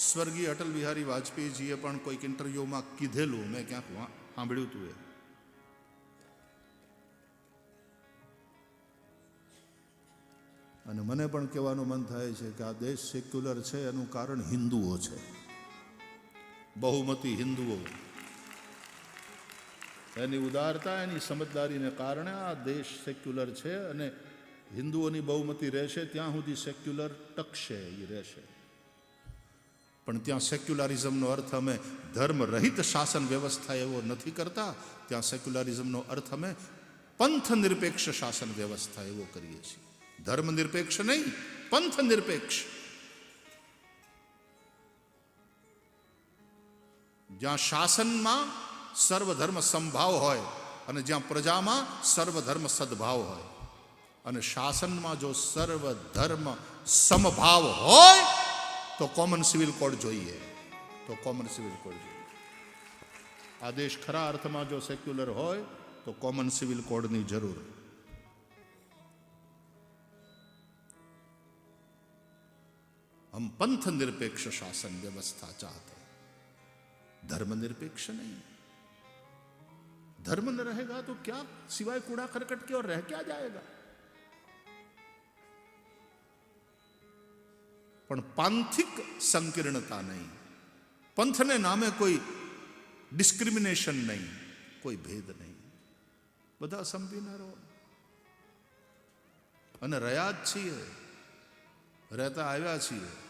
સ્વર્ગીય અટલ બિહારી વાજપેયીજીએ પણ કોઈક ઇન્ટરવ્યુમાં કીધેલું, મેં ક્યાંક સાંભળ્યું હતું એ. અને મને પણ કહેવાનું મન થાય છે કે આ દેશ સેક્યુલર છે, એનું કારણ હિન્દુઓ છે. બહુમતી હિન્દુઓ. એની ઉદારતા, એની સમજદારીને કારણે આ દેશ સેક્યુલર છે અને હિન્દુઓની બહુમતી રહેશે, ત્યાં સુધી સેક્યુલર ટકશે એ રહેશે. પણ ત્યાં સેક્યુલારિઝમનો અર્થ અમે ધર્મ રહિત શાસન વ્યવસ્થા એવો નથી કરતા. ત્યાં સેક્યુલારિઝમનો અર્થ અમે પંથ નિરપેક્ષ શાસન વ્યવસ્થા એવો કરીએ છીએ. ધર્મ નિરપેક્ષ નહીં પંથ નિરપેક્ષ જ્યાં શાસનમાં સર્વધર્મ સંભાવ હોય અને જ્યાં પ્રજામાં સર્વધર્મ સદભાવ હોય. અને શાસનમાં જો સર્વધર્મ સમભાવ હોય તો કોમન સિવિલ કોડ જોઈએ તો કોમન સિવિલ કોડ જોઈએ આ દેશ ખરા અર્થમાં જો સેક્યુલર હોય તો કોમન સિવિલ કોડની જરૂર हम पंथ निरपेक्ष शासन व्यवस्था चाहते हैं धर्म निरपेक्ष नहीं धर्म न रहेगा तो क्या सिवाय कूड़ा करकट के और रह क्या जाएगा પણ પાંથિક સંકીર્ણતા નહીં. પંથને નામે કોઈ ડિસ્ક્રિમિનેશન નહીં, કોઈ ભેદ નહીં. બધા સમજીને રહો અને રહ્યા જ છીએ. રહેતા આવ્યા છીએ.